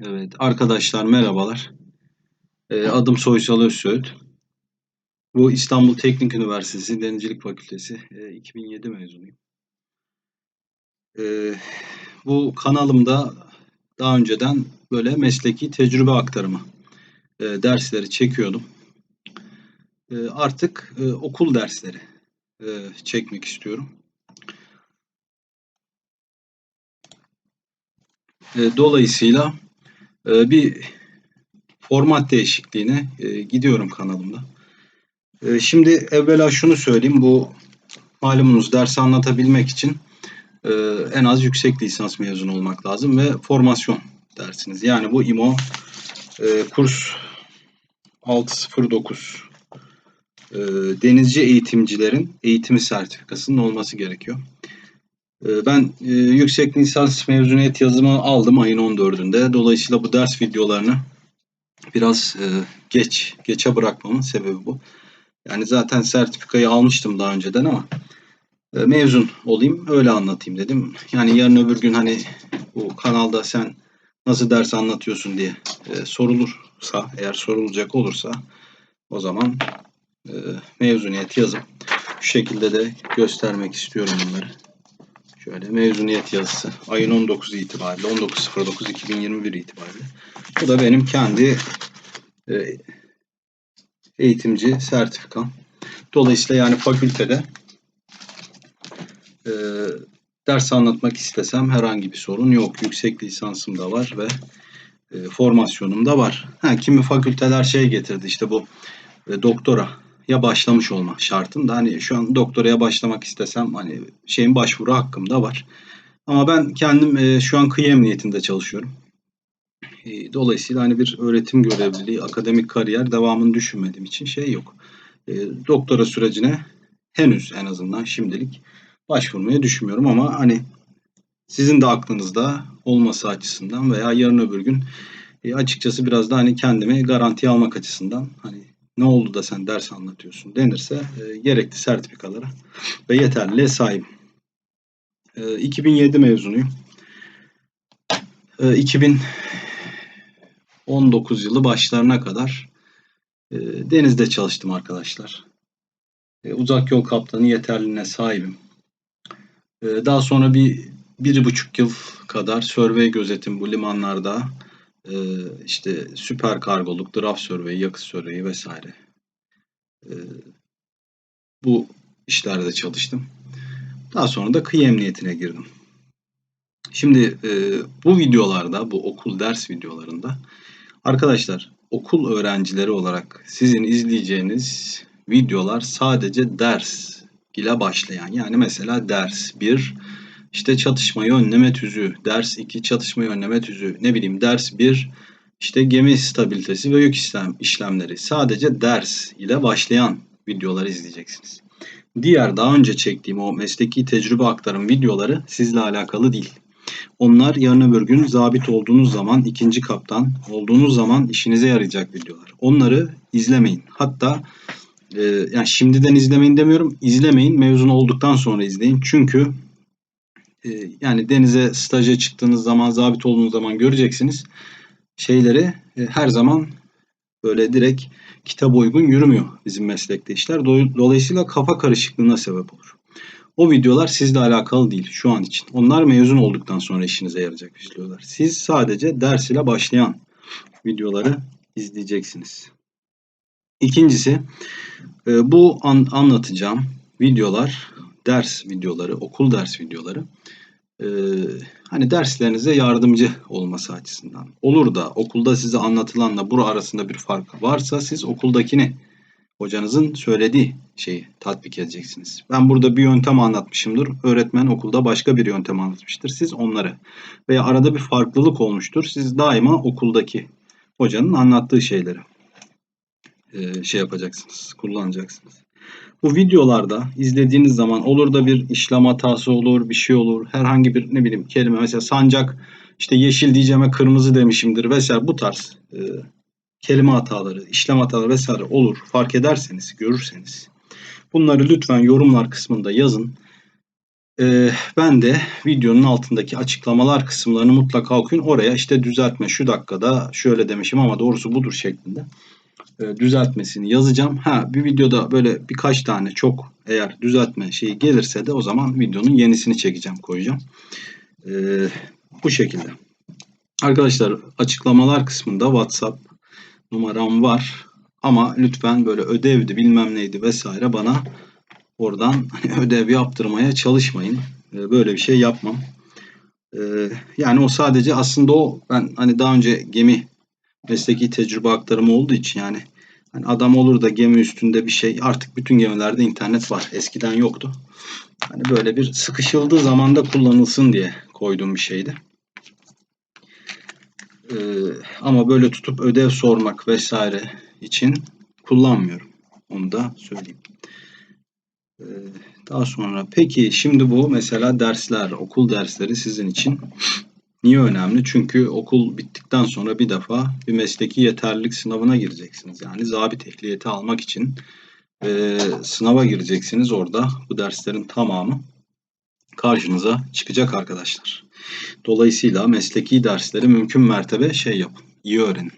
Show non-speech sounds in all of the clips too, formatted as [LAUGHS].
Evet, arkadaşlar merhabalar. Ee, adım Soysal Özsöğüt. Bu İstanbul Teknik Üniversitesi Denizcilik Fakültesi e, 2007 mezunuyum. Ee, bu kanalımda daha önceden böyle mesleki tecrübe aktarımı e, dersleri çekiyordum. E, artık e, okul dersleri e, çekmek istiyorum. E, dolayısıyla e, bir format değişikliğine e, gidiyorum kanalımda. E, şimdi evvela şunu söyleyeyim. Bu malumunuz dersi anlatabilmek için e, en az yüksek lisans mezunu olmak lazım ve formasyon dersiniz. Yani bu İMO e, kurs 609 e, denizci eğitimcilerin eğitimi sertifikasının olması gerekiyor. E, ben e, yüksek lisans mezuniyet yazımı aldım ayın 14'ünde. Dolayısıyla bu ders videolarını biraz e, geç, geçe bırakmamın sebebi bu. Yani zaten sertifikayı almıştım daha önceden ama e, mezun olayım öyle anlatayım dedim. Yani yarın öbür gün hani bu kanalda sen nasıl ders anlatıyorsun diye e, sorulursa eğer sorulacak olursa o zaman e, mezuniyet yazıp şu şekilde de göstermek istiyorum bunları. Şöyle mezuniyet yazısı ayın 19 itibariyle 19.09.2021 itibariyle. Bu da benim kendi e, eğitimci sertifikam. Dolayısıyla yani fakültede e, ders anlatmak istesem herhangi bir sorun yok. Yüksek lisansım da var ve e, formasyonum da var. Ha, kimi fakülteler şey getirdi işte bu e, doktora ya başlamış olma şartında hani şu an doktoraya başlamak istesem hani şeyin başvuru hakkım da var. Ama ben kendim e, şu an kıyı emniyetinde çalışıyorum. E, dolayısıyla hani bir öğretim görevliliği, akademik kariyer devamını düşünmediğim için şey yok. E, doktora sürecine henüz en azından şimdilik başvurmaya düşünmüyorum ama hani sizin de aklınızda olması açısından veya yarın öbür gün e, açıkçası biraz da hani kendimi garantiye almak açısından hani ne oldu da sen ders anlatıyorsun denirse e, gerekli sertifikalara ve yeterliliğe sahibim. E, 2007 mezunuyum. E, 2019 yılı başlarına kadar e, denizde çalıştım arkadaşlar. E, uzak yol kaptanı yeterliliğine sahibim. E, daha sonra bir bir buçuk yıl kadar survey gözetim bu limanlarda işte süper kargoluk, draft survey, yakıt survey vesaire. E, bu işlerde çalıştım. Daha sonra da kıyı emniyetine girdim. Şimdi e, bu videolarda, bu okul ders videolarında arkadaşlar okul öğrencileri olarak sizin izleyeceğiniz videolar sadece ders ile başlayan. Yani mesela ders 1 işte çatışmayı önleme tüzüğü, ders 2 çatışmayı önleme tüzüğü, ne bileyim ders 1 işte gemi stabilitesi ve yük işlem, işlemleri. Sadece ders ile başlayan videoları izleyeceksiniz. Diğer daha önce çektiğim o mesleki tecrübe aktarım videoları sizle alakalı değil. Onlar yarın öbür gün zabit olduğunuz zaman, ikinci kaptan olduğunuz zaman işinize yarayacak videolar. Onları izlemeyin. Hatta e, yani şimdiden izlemeyin demiyorum. İzlemeyin. Mezun olduktan sonra izleyin. Çünkü yani denize staja çıktığınız zaman, zabit olduğunuz zaman göreceksiniz. Şeyleri e, her zaman böyle direkt kitap uygun yürümüyor bizim meslekte işler. Dolayısıyla kafa karışıklığına sebep olur. O videolar sizle alakalı değil şu an için. Onlar mezun olduktan sonra işinize yarayacak videolar. Siz sadece ders ile başlayan videoları izleyeceksiniz. İkincisi e, bu an, anlatacağım videolar ders videoları, okul ders videoları e, hani derslerinize yardımcı olması açısından. Olur da okulda size anlatılanla bu arasında bir fark varsa siz okuldakini hocanızın söylediği şeyi tatbik edeceksiniz. Ben burada bir yöntem anlatmışımdır. Öğretmen okulda başka bir yöntem anlatmıştır. Siz onları veya arada bir farklılık olmuştur. Siz daima okuldaki hocanın anlattığı şeyleri e, şey yapacaksınız, kullanacaksınız. Bu videolarda izlediğiniz zaman olur da bir işlem hatası olur, bir şey olur. Herhangi bir ne bileyim kelime mesela sancak işte yeşil diyeceğime kırmızı demişimdir vesaire bu tarz e, kelime hataları, işlem hataları vesaire olur. Fark ederseniz, görürseniz bunları lütfen yorumlar kısmında yazın. Ee, ben de videonun altındaki açıklamalar kısımlarını mutlaka okuyun. Oraya işte düzeltme şu dakikada şöyle demişim ama doğrusu budur şeklinde e, düzeltmesini yazacağım. Ha bir videoda böyle birkaç tane çok eğer düzeltme şeyi gelirse de o zaman videonun yenisini çekeceğim koyacağım. Ee, bu şekilde. Arkadaşlar açıklamalar kısmında WhatsApp numaram var. Ama lütfen böyle ödevdi bilmem neydi vesaire bana oradan [LAUGHS] ödev yaptırmaya çalışmayın. Ee, böyle bir şey yapmam. Ee, yani o sadece aslında o ben hani daha önce gemi mesleki tecrübe aktarımı olduğu için yani hani adam olur da gemi üstünde bir şey artık bütün gemilerde internet var. Eskiden yoktu. Hani böyle bir sıkışıldığı zamanda kullanılsın diye koyduğum bir şeydi. Ee, ama böyle tutup ödev sormak vesaire için kullanmıyorum. Onu da söyleyeyim. Ee, daha sonra peki şimdi bu mesela dersler, okul dersleri sizin için niye önemli? Çünkü okul bittikten sonra bir defa bir mesleki yeterlilik sınavına gireceksiniz. Yani zabit ehliyeti almak için e, sınava gireceksiniz orada. Bu derslerin tamamı karşınıza çıkacak arkadaşlar. Dolayısıyla mesleki dersleri mümkün mertebe şey yapın, iyi öğrenin.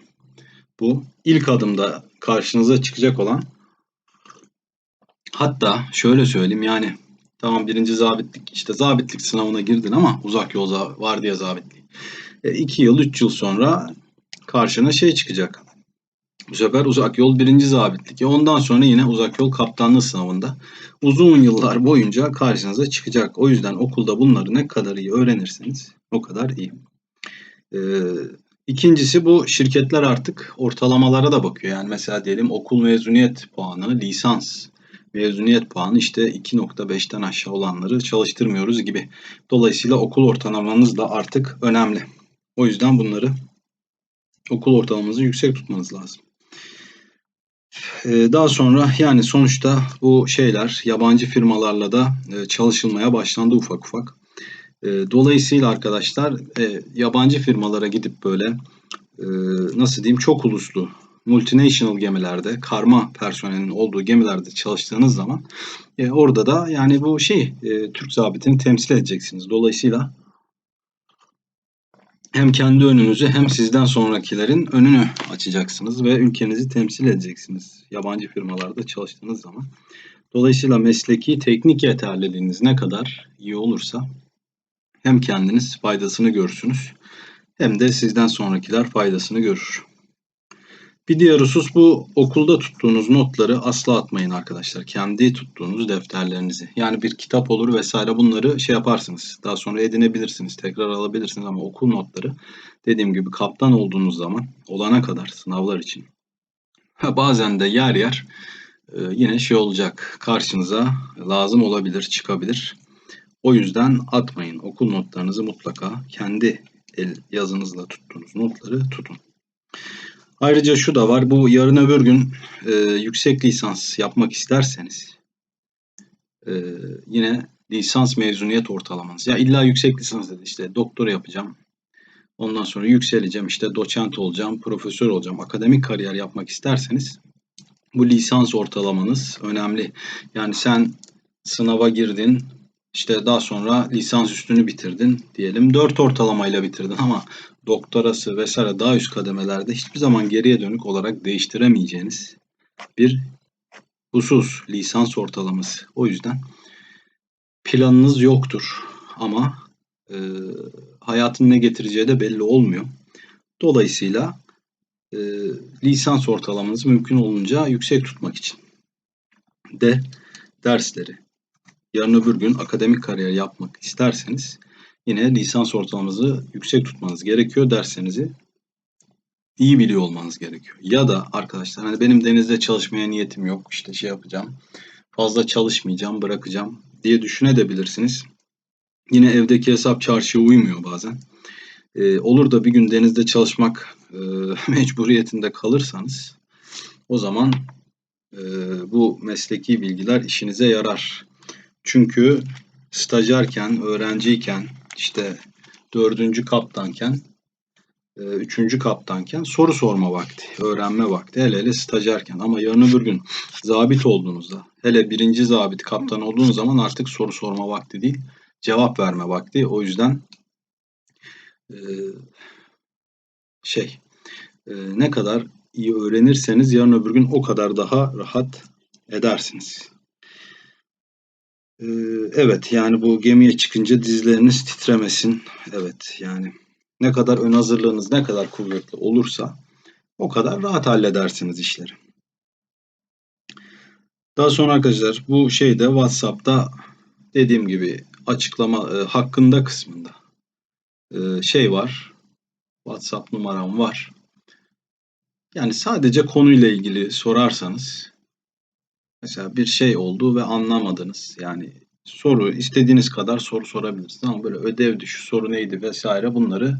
Bu ilk adımda karşınıza çıkacak olan hatta şöyle söyleyeyim yani tamam birinci zabitlik işte zabitlik sınavına girdin ama uzak yol var diye zabitliği. E, iki yıl, üç yıl sonra karşına şey çıkacak. Bu sefer uzak yol birinci zabitlik. E ondan sonra yine uzak yol kaptanlığı sınavında uzun yıllar boyunca karşınıza çıkacak. O yüzden okulda bunları ne kadar iyi öğrenirseniz o kadar iyi. Ee, ikincisi bu şirketler artık ortalamalara da bakıyor. Yani mesela diyelim okul mezuniyet puanı, lisans mezuniyet puanı işte 2.5'ten aşağı olanları çalıştırmıyoruz gibi. Dolayısıyla okul ortalamanız da artık önemli. O yüzden bunları okul ortalamanızı yüksek tutmanız lazım. Ee, daha sonra yani sonuçta bu şeyler yabancı firmalarla da e, çalışılmaya başlandı ufak ufak. Ee, dolayısıyla arkadaşlar e, yabancı firmalara gidip böyle e, nasıl diyeyim çok uluslu multinational gemilerde karma personelin olduğu gemilerde çalıştığınız zaman orada da yani bu şey Türk zabitini temsil edeceksiniz. Dolayısıyla hem kendi önünüzü hem sizden sonrakilerin önünü açacaksınız ve ülkenizi temsil edeceksiniz yabancı firmalarda çalıştığınız zaman. Dolayısıyla mesleki teknik yeterliliğiniz ne kadar iyi olursa hem kendiniz faydasını görürsünüz hem de sizden sonrakiler faydasını görür. Bir diğer husus bu okulda tuttuğunuz notları asla atmayın arkadaşlar. Kendi tuttuğunuz defterlerinizi. Yani bir kitap olur vesaire bunları şey yaparsınız. Daha sonra edinebilirsiniz. Tekrar alabilirsiniz ama okul notları dediğim gibi kaptan olduğunuz zaman olana kadar sınavlar için. Ha, bazen de yer yer e, yine şey olacak. Karşınıza lazım olabilir, çıkabilir. O yüzden atmayın. Okul notlarınızı mutlaka kendi el yazınızla tuttuğunuz notları tutun. Ayrıca şu da var. Bu yarın öbür gün e, yüksek lisans yapmak isterseniz e, yine lisans mezuniyet ortalamanız. Ya illa yüksek lisans dedi işte doktora yapacağım. Ondan sonra yükseleceğim işte doçent olacağım, profesör olacağım. Akademik kariyer yapmak isterseniz bu lisans ortalamanız önemli. Yani sen sınava girdin, işte daha sonra lisans üstünü bitirdin diyelim. 4 ortalamayla bitirdin ama doktorası vesaire daha üst kademelerde hiçbir zaman geriye dönük olarak değiştiremeyeceğiniz bir husus lisans ortalaması. O yüzden planınız yoktur ama e, hayatın ne getireceği de belli olmuyor. Dolayısıyla e, lisans ortalamanızı mümkün olunca yüksek tutmak için de dersleri yarın öbür gün akademik kariyer yapmak isterseniz yine lisans ortalamanızı yüksek tutmanız gerekiyor. Derslerinizi iyi biliyor olmanız gerekiyor. Ya da arkadaşlar hani benim denizde çalışmaya niyetim yok. işte şey yapacağım. Fazla çalışmayacağım, bırakacağım diye düşünebilirsiniz. Yine evdeki hesap çarşıya uymuyor bazen. Ee, olur da bir gün denizde çalışmak e, [LAUGHS] mecburiyetinde kalırsanız o zaman e, bu mesleki bilgiler işinize yarar. Çünkü stajyerken, öğrenciyken, işte dördüncü kaptanken, e, üçüncü kaptanken soru sorma vakti, öğrenme vakti. Hele hele stajyerken ama yarın öbür gün zabit olduğunuzda, hele birinci zabit kaptan olduğunuz zaman artık soru sorma vakti değil, cevap verme vakti. O yüzden e, şey e, ne kadar iyi öğrenirseniz yarın öbür gün o kadar daha rahat edersiniz. E, evet yani bu gemiye çıkınca dizleriniz titremesin. Evet yani ne kadar ön hazırlığınız ne kadar kuvvetli olursa o kadar rahat halledersiniz işleri. Daha sonra arkadaşlar bu şeyde WhatsApp'ta dediğim gibi açıklama e, hakkında kısmında e, şey var. WhatsApp numaram var. Yani sadece konuyla ilgili sorarsanız mesela bir şey oldu ve anlamadınız. Yani soru istediğiniz kadar soru sorabilirsiniz ama böyle ödev düşü soru neydi vesaire bunları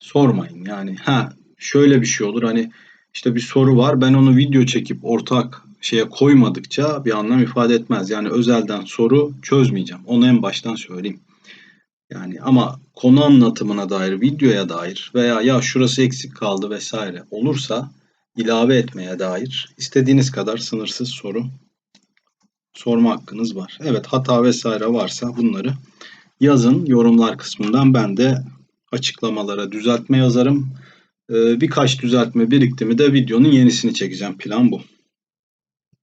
sormayın. Yani ha şöyle bir şey olur hani işte bir soru var ben onu video çekip ortak şeye koymadıkça bir anlam ifade etmez. Yani özelden soru çözmeyeceğim. Onu en baştan söyleyeyim. Yani ama konu anlatımına dair, videoya dair veya ya şurası eksik kaldı vesaire olursa ilave etmeye dair istediğiniz kadar sınırsız soru sorma hakkınız var. Evet hata vesaire varsa bunları yazın yorumlar kısmından ben de açıklamalara düzeltme yazarım. Ee, birkaç düzeltme birikti de videonun yenisini çekeceğim. Plan bu.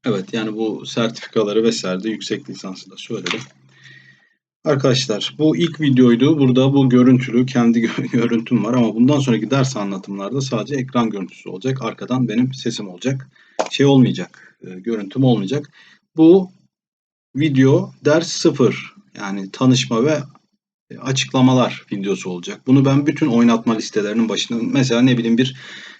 Evet yani bu sertifikaları vesaire de yüksek lisansı da söyledim. Arkadaşlar bu ilk videoydu. Burada bu görüntülü kendi [LAUGHS] görüntüm var ama bundan sonraki ders anlatımlarda sadece ekran görüntüsü olacak. Arkadan benim sesim olacak. Şey olmayacak. E, görüntüm olmayacak. Bu video ders sıfır. Yani tanışma ve açıklamalar videosu olacak. Bunu ben bütün oynatma listelerinin başına mesela ne bileyim bir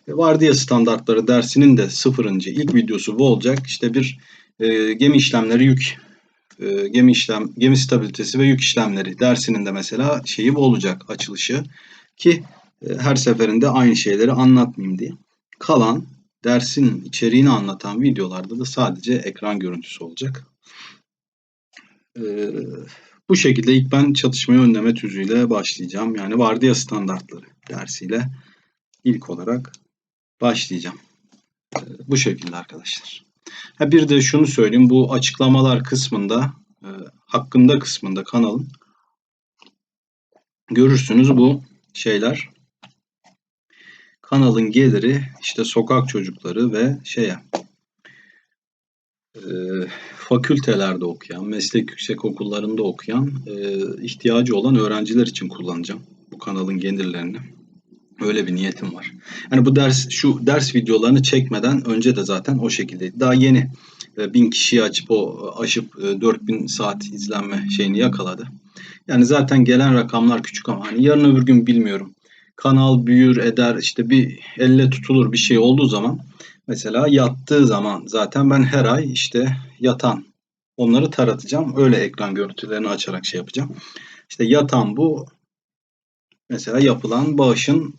vardiya standartları dersinin de sıfırıncı ilk videosu bu olacak. İşte bir e, gemi işlemleri yük e, gemi işlem gemi stabilitesi ve yük işlemleri dersinin de mesela şeyi bu olacak açılışı ki e, her seferinde aynı şeyleri anlatmayayım diye. Kalan dersin içeriğini anlatan videolarda da sadece ekran görüntüsü olacak. Ee, bu şekilde ilk ben çatışmayı önleme tüzüğüyle başlayacağım. Yani vardiya standartları dersiyle ilk olarak başlayacağım. Ee, bu şekilde arkadaşlar. Ha bir de şunu söyleyeyim. Bu açıklamalar kısmında e, hakkında kısmında kanalın görürsünüz bu şeyler kanalın geliri işte sokak çocukları ve şeye e, fakültelerde okuyan, meslek yüksek okullarında okuyan e, ihtiyacı olan öğrenciler için kullanacağım bu kanalın gelirlerini. Öyle bir niyetim var. Yani bu ders şu ders videolarını çekmeden önce de zaten o şekildeydi. Daha yeni e, bin kişiyi açıp o aşıp e, 4000 saat izlenme şeyini yakaladı. Yani zaten gelen rakamlar küçük ama hani yarın öbür gün bilmiyorum. Kanal büyür eder işte bir elle tutulur bir şey olduğu zaman mesela yattığı zaman zaten ben her ay işte yatan onları taratacağım. Öyle ekran görüntülerini açarak şey yapacağım. İşte yatan bu mesela yapılan bağışın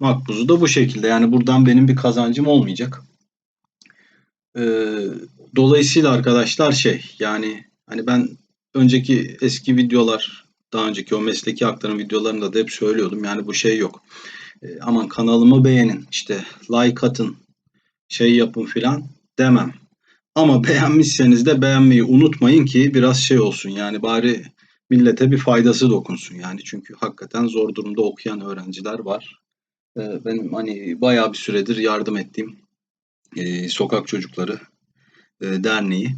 makbuzu da bu şekilde. Yani buradan benim bir kazancım olmayacak. Ee, dolayısıyla arkadaşlar şey yani hani ben önceki eski videolar daha önceki o mesleki aktarım videolarında da hep söylüyordum. Yani bu şey yok. E, aman kanalımı beğenin, işte like atın, şey yapın filan demem. Ama [LAUGHS] beğenmişseniz de beğenmeyi unutmayın ki biraz şey olsun. Yani bari millete bir faydası dokunsun yani. Çünkü hakikaten zor durumda okuyan öğrenciler var. E, benim hani bayağı bir süredir yardım ettiğim e, sokak çocukları e, derneği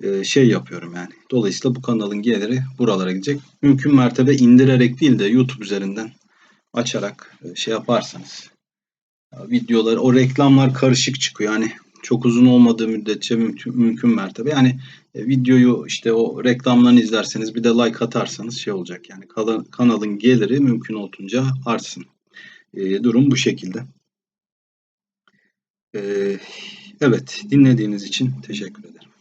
e, şey yapıyorum yani. Dolayısıyla bu kanalın geliri buralara gidecek. Mümkün mertebe indirerek değil de YouTube üzerinden açarak şey yaparsanız videolar o reklamlar karışık çıkıyor. Yani çok uzun olmadığı müddetçe mümkün, mümkün mertebe. Yani e, videoyu işte o reklamlarını izlerseniz bir de like atarsanız şey olacak. Yani kanalın geliri mümkün olduğunca artsın. E, durum bu şekilde. E, evet dinlediğiniz için teşekkür ederim.